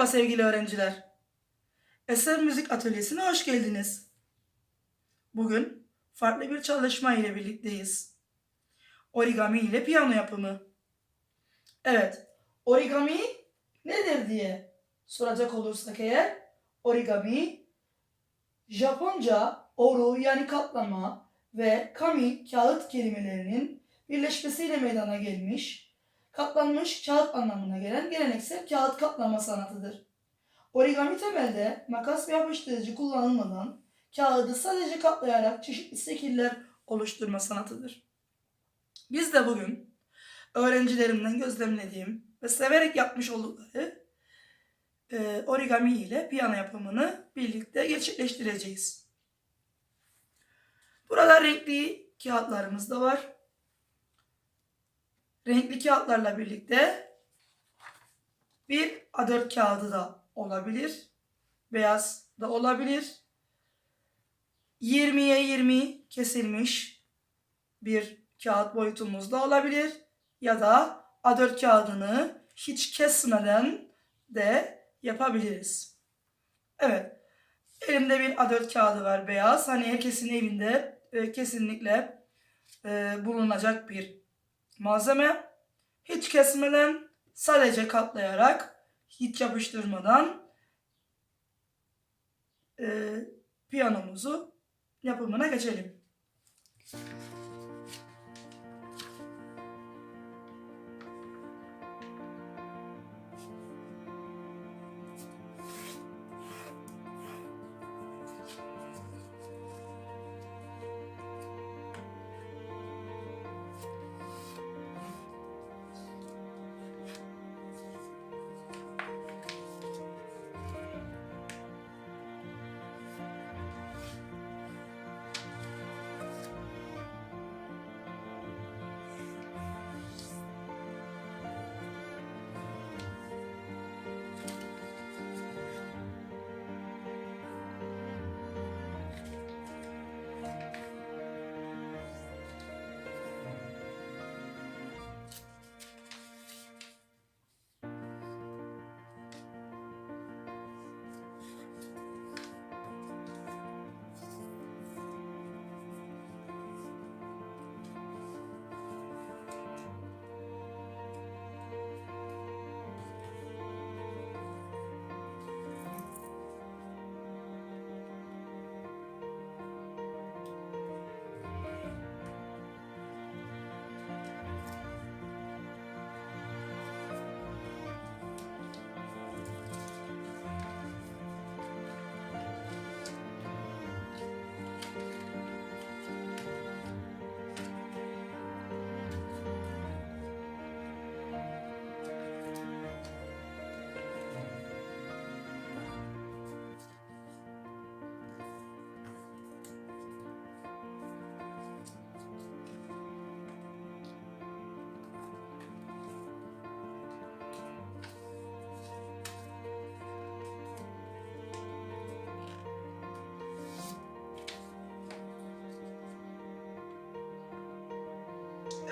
Merhaba sevgili öğrenciler. Eser Müzik Atölyesi'ne hoş geldiniz. Bugün farklı bir çalışma ile birlikteyiz. Origami ile piyano yapımı. Evet, origami nedir diye soracak olursak eğer, origami Japonca oru yani katlama ve kami kağıt kelimelerinin birleşmesiyle meydana gelmiş, katlanmış kağıt anlamına gelen geleneksel kağıt katlama sanatıdır. Origami temelde makas ve yapıştırıcı kullanılmadan kağıdı sadece katlayarak çeşitli şekiller oluşturma sanatıdır. Biz de bugün öğrencilerimden gözlemlediğim ve severek yapmış oldukları e, origami ile piyano yapımını birlikte gerçekleştireceğiz. Burada renkli kağıtlarımız da var. Renkli kağıtlarla birlikte bir A4 kağıdı da olabilir. Beyaz da olabilir. 20'ye 20 kesilmiş bir kağıt boyutumuz da olabilir. Ya da A4 kağıdını hiç kesmeden de yapabiliriz. Evet. Elimde bir A4 kağıdı var beyaz. Hani herkesin evinde e, kesinlikle e, bulunacak bir malzeme. Hiç kesmeden sadece katlayarak hiç yapıştırmadan e, piyanomuzu yapımına geçelim.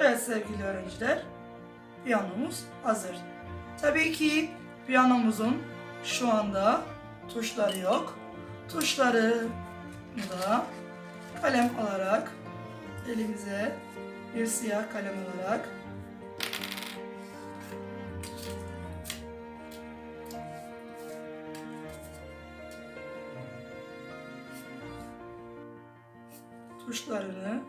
Evet sevgili öğrenciler, piyanomuz hazır. Tabii ki piyanomuzun şu anda tuşları yok. Tuşları da kalem alarak elimize bir siyah kalem alarak tuşlarını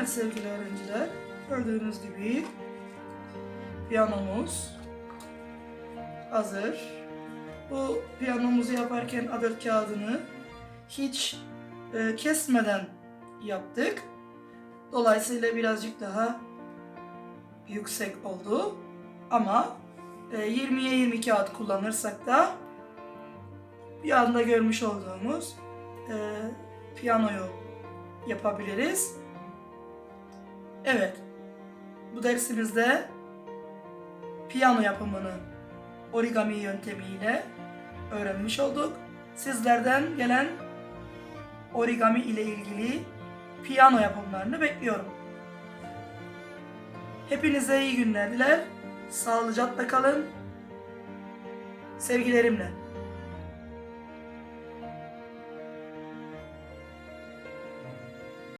Evet sevgili öğrenciler, gördüğünüz gibi piyanomuz hazır. Bu piyanomuzu yaparken adet kağıdını hiç e, kesmeden yaptık. Dolayısıyla birazcık daha yüksek oldu. Ama e, 20'ye 20 kağıt kullanırsak da bir anda görmüş olduğumuz e, piyanoyu yapabiliriz. Evet, bu dersimizde piyano yapımını origami yöntemiyle öğrenmiş olduk. Sizlerden gelen origami ile ilgili piyano yapımlarını bekliyorum. Hepinize iyi günler diler. Sağlıcakla kalın. Sevgilerimle.